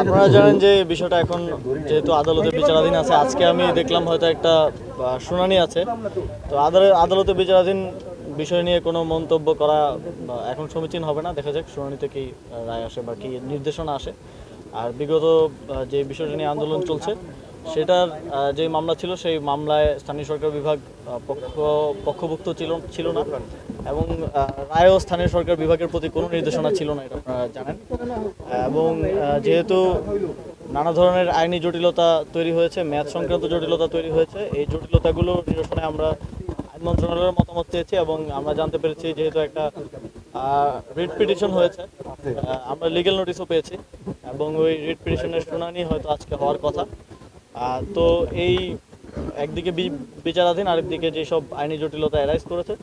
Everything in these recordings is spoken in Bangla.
আপনারা জানেন যে বিষয়টা এখন যেহেতু আদালতে বিচারাধীন আছে, আজকে আমি দেখলাম হয়তো একটা শুনানি আছে। তো আদালতে বিচারাধীন বিষয় নিয়ে কোনো মন্তব্য করা এখন সমীচীন হবে না। দেখা যাক শুনানিতে কি রায় আসে বা কি নির্দেশনা আসে। আর বিগত যে বিষয়টা নিয়ে আন্দোলন চলছে সেটার যে মামলা ছিল, সেই মামলায় স্থানীয় সরকার বিভাগ পক্ষ, পক্ষভুক্ত ছিল ছিল না। এবং রায়ও স্থানীয় সরকার বিভাগের প্রতি কোনো নির্দেশনা ছিল না, এটা আপনারা জানেন। এবং যেহেতু নানা ধরনের আইনি জটিলতা তৈরি হয়েছে ম্যাথ সংক্রান্ত জটিলতা তৈরি হয়েছে, এই জটিলতাগুলো নিরসনে আমরা আইন মন্ত্রণালয়ের মতামত চেয়েছি এবং আমরা জানতে পেরেছি যেহেতু একটা রিট পিটিশন হয়েছে আমরা লিগেল নোটিশও পেয়েছি। এবং ওই রিট পিটিশনের শুনানি হয়তো আজকে হওয়ার কথা। তো এই একদিকে বিচারাধীন আরেকদিকে যেসব আইনি জটিলতা অ্যারাইজ করেছে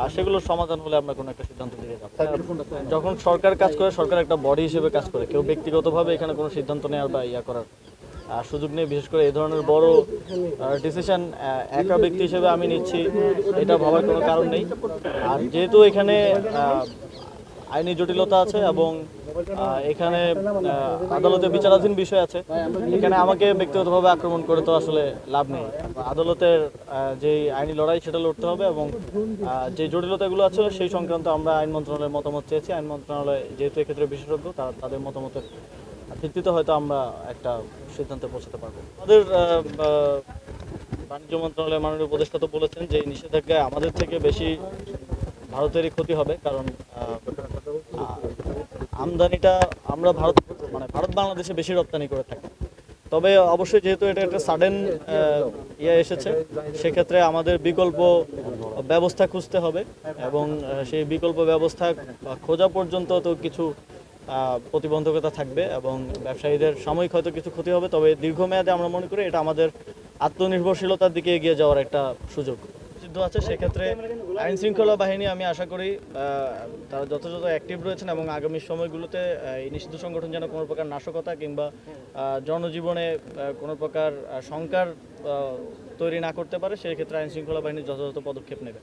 আর সেগুলোর সমাধান হলে আমরা কোনো একটা সিদ্ধান্ত দিকে যাব যখন সরকার কাজ করে সরকার একটা বডি হিসেবে কাজ করে। কেউ ব্যক্তিগতভাবে এখানে কোনো সিদ্ধান্ত নেওয়ার বা ইয়া করার আহ, সুযোগ নেই। বিশেষ করে এই ধরনের বড় ডিসিশন একা ব্যক্তি হিসেবে আমি নিচ্ছি এটা ভাবার কোনো কারণ নেই। আর যেহেতু এখানে আইনি জটিলতা আছে এবং এখানে আদালতে বিচারাধীন বিষয় আছে। এখানে আমাকে ব্যক্তিগতভাবে আক্রমণ করে তো আসলে লাভ নেই। আদালতের যে আইনি লড়াই সেটা লড়তে হবে এবং যে জটিলতাগুলো আছে সেই সংক্রান্ত আমরা আইন মন্ত্রণালয়ের মতামত চেয়েছি। আইন মন্ত্রণালয় যেহেতু এক্ষেত্রে বিশেষজ্ঞ তারা তাদের মতামতের ভিত্তিতে হয়তো আমরা একটা সিদ্ধান্তে পৌঁছাতে পারব। আমাদের বাণিজ্য মন্ত্রণালয়ের মাননীয় উপদেষ্টা তো বলেছেন যে নিষেধাজ্ঞায় আমাদের থেকে বেশি ভারতেরই ক্ষতি হবে, কারণ আমদানিটা আমরা ভারত মানে ভারত বাংলাদেশে বেশি রপ্তানি করে থাকি। তবে অবশ্যই যেহেতু এটা একটা সাডেন ইয়ে এসেছে, সেক্ষেত্রে আমাদের বিকল্প ব্যবস্থা খুঁজতে হবে এবং সেই বিকল্প ব্যবস্থা খোঁজা পর্যন্ত তো কিছু প্রতিবন্ধকতা থাকবে এবং ব্যবসায়ীদের সাময়িক হয়তো কিছু ক্ষতি হবে, তবে দীর্ঘমেয়াদে আমরা মনে করি এটা আমাদের আত্মনির্ভরশীলতার দিকে এগিয়ে যাওয়ার একটা সুযোগ। সিদ্ধ আছে, সেক্ষেত্রে আইন শৃঙ্খলা বাহিনী, আমি আশা করি তারা যথাযথ অ্যাক্টিভ রয়েছেন এবং আগামী সময়গুলোতে এই নিষিদ্ধ সংগঠন যেন কোনো প্রকার নাশকতা কিংবা জনজীবনে কোনো প্রকার শঙ্কার তৈরি না করতে পারে সেই ক্ষেত্রে আইন শৃঙ্খলা বাহিনী যথাযথ পদক্ষেপ নেবে।